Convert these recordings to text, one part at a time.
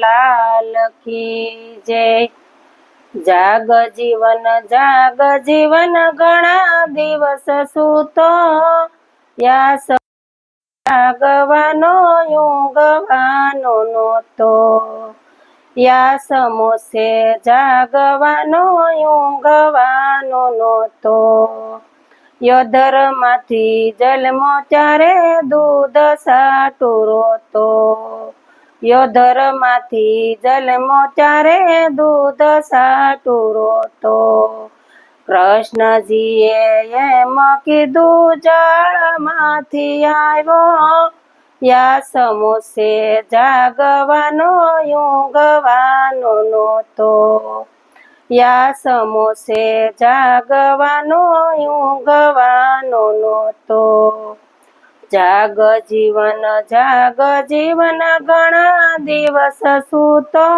લાલ કી જય જાગ જીવન જાગ જીવન, ઘણા દિવસ સૂતો. યાસ જાગવાનો, ઊંઘવાનો નહોતો. યા સમોસે જાગવાનો, ઊંઘવાનો નહોતો. યધરમાંથી જલમો ત્યારે દૂધ સાટુરો રોતો. યધરમાંથી જન્મો ત્યારે દૂધ સાટું રોતો. કૃષ્ણજીએ એમ કીધું, જળમાંથી આવ્યો યા સમોસે જાગવાનો યુંગવાનો નહોતો. યા સમોસે જાગવાનો યુંગવાનો નહોતો. જાગ જીવન જાગ જીવન ઘણા દિવસ સૂતો.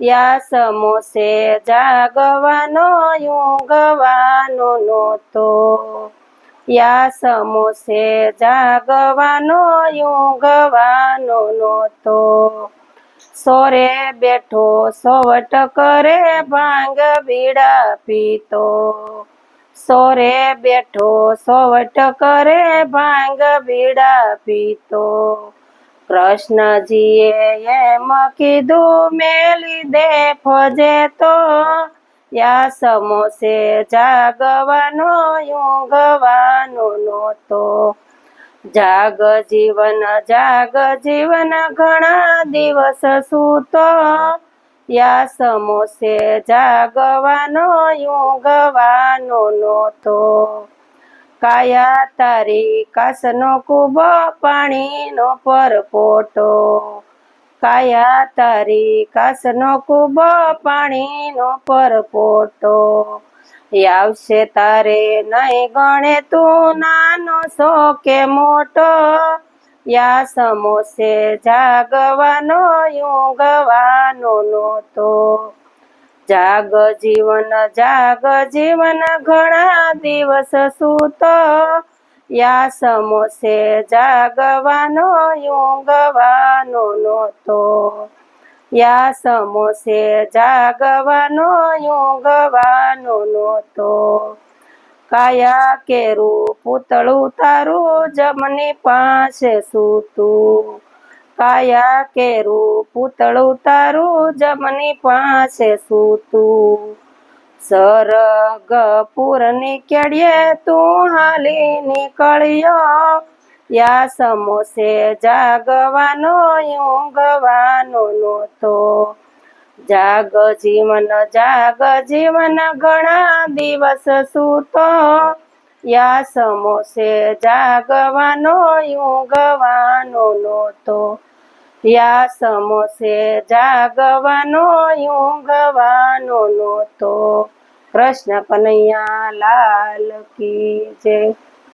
યા સમોસે જાગવાનો યુગવાનો નહોતો. યા સમોસે જાગવાનો યુગવાનો નહોતો. સોરે બેઠો, સોવટ કરે, ભાંગ બીડા પીતો. સોરે બેઠો, સોવટ કરે ભાંગ બીડા પીતો. કૃષ્ણજીએ એમ કીધું, મેલી દે ફજે તો, યા સમોસે જાગવાનો, ઊંઘવાનો નહોતો. જાગ જીવન જાગ જીવન ઘણા દિવસ સૂતો. યા સમોસે જાગવાનો ઊંઘવાનો નહોતો. કાયા તારી કાસનો કુબ પાણીનો પરપોટો. કાયા તારી કાસનો કુબ પાણીનો પરપોટો. આવશે તારે નહીં ગણે તું નાનો સો કે મોટો. યા સમોસે જાગવાનો ઊંઘવાનો નહોતો. જાગ જીવન જાગ જીવન, ઘણા દિવસ સૂતો. યા સમોસે જાગવાનો ઊંઘવાનો નહોતો. યા સમોસે જાગવાનો ઊંઘવાનો નહોતો. કાયા કેરું? પૂતળું તારું જમની પાસે સૂતું. કાયા કેરું? પૂતળું તારું જમની પાસે સૂતું. સરગપુરની કેડીએ તું હાલી નીકળ્યો. યા સમોસે જાગવાનો, ઊંઘવાનો નહોતો. જાગ જીવન જાગ જીવન, ઘણા દિવસ સૂતો. યા સમોસે જાગવાનો યુગવાનો નહોતો. યા સમોસે જાગવાનો યુગવાનો નહોતો. કૃષ્ણ કનૈયા લાલ કી જય.